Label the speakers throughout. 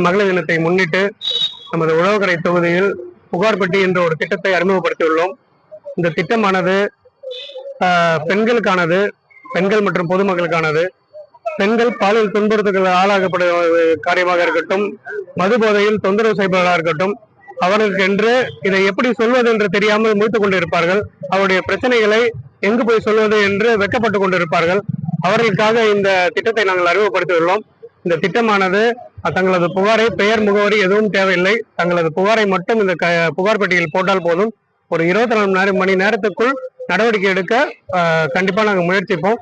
Speaker 1: மகளிர் தினத்தை முன்னிட்டு நமது உழவுக்கரை தொகுதியில் புகார்பட்டி என்ற ஒரு திட்டத்தை அறிமுகப்படுத்தியுள்ளோம். இந்த திட்டமானது பெண்களுக்கானது பெண்கள் மற்றும் பொதுமக்களுக்கானது. பெண்கள் பாலியல் துன்புறுத்துகள் ஆளாகப்படுவது காரியமாக இருக்கட்டும் மது போதையில் தொந்தரவு செய்பவர்களாக இருக்கட்டும் அவர்களுக்கென்று இதை எப்படி சொல்வது என்று தெரியாமல் முடித்துக் கொண்டிருப்பார்கள். அவருடைய பிரச்சனைகளை எங்கு போய் சொல்வது என்று வெட்கப்பட்டு கொண்டிருப்பார்கள். அவர்களுக்காக இந்த திட்டத்தை நாங்கள் அறிமுகப்படுத்தியுள்ளோம். இந்த திட்டமானது தங்களது புகாரை பெயர் முகவரி எதுவும் தேவையில்லை. தங்களது புகாரை மட்டும் இந்த க- புகார் பெட்டியில் போட்டால் போதும். ஒரு இருபத்தி நாலு நேரம் மணி நேரத்துக்குள் நடவடிக்கை எடுக்க கண்டிப்பாக நாங்கள் முயற்சிப்போம்.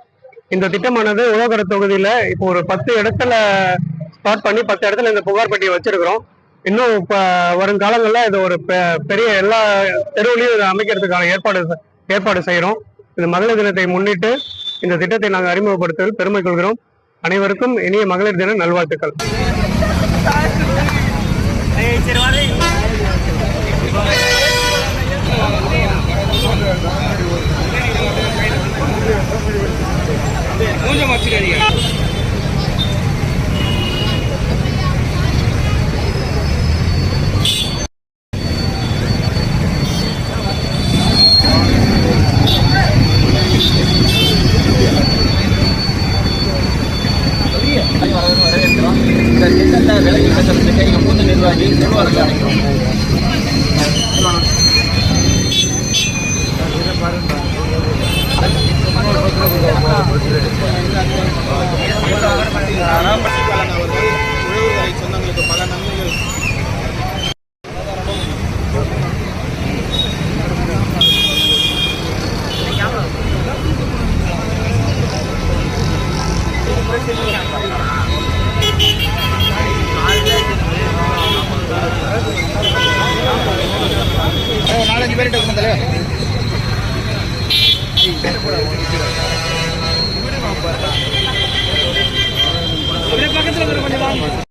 Speaker 1: இந்த திட்டமானது உலகர தொகுதியில் இப்போ ஒரு பத்து இடத்துல ஸ்டார்ட் பண்ணி பத்து இடத்துல இந்த புகார் பெட்டியை வச்சிருக்கிறோம். இன்னும் இப்போ வருங்காலங்களில் இது ஒரு பெ- பெரிய எல்லா தெருவுலையும் இதை அமைக்கிறதுக்கான ஏற்பாடு ஏற்பாடு செய்கிறோம் இந்த மகளிர் தினத்தை முன்னிட்டு இந்த திட்டத்தை நாங்கள் அறிமுகப்படுத்துவதில் பெருமை கொள்கிறோம் அனைவருக்கும் இனிய மகளிர் தின நல்வாழ்த்துக்கள்.
Speaker 2: கொஞ்சம் வச்சுக்காதீங்க
Speaker 3: வரவேற்கிறோம் இந்த திட்டத்தை விலகி பேசுறதுக்கு எங்கள் மூத்த நிர்வாகி நிர்வாகத்தை அழைக்கிறோம்
Speaker 2: better what I want to do.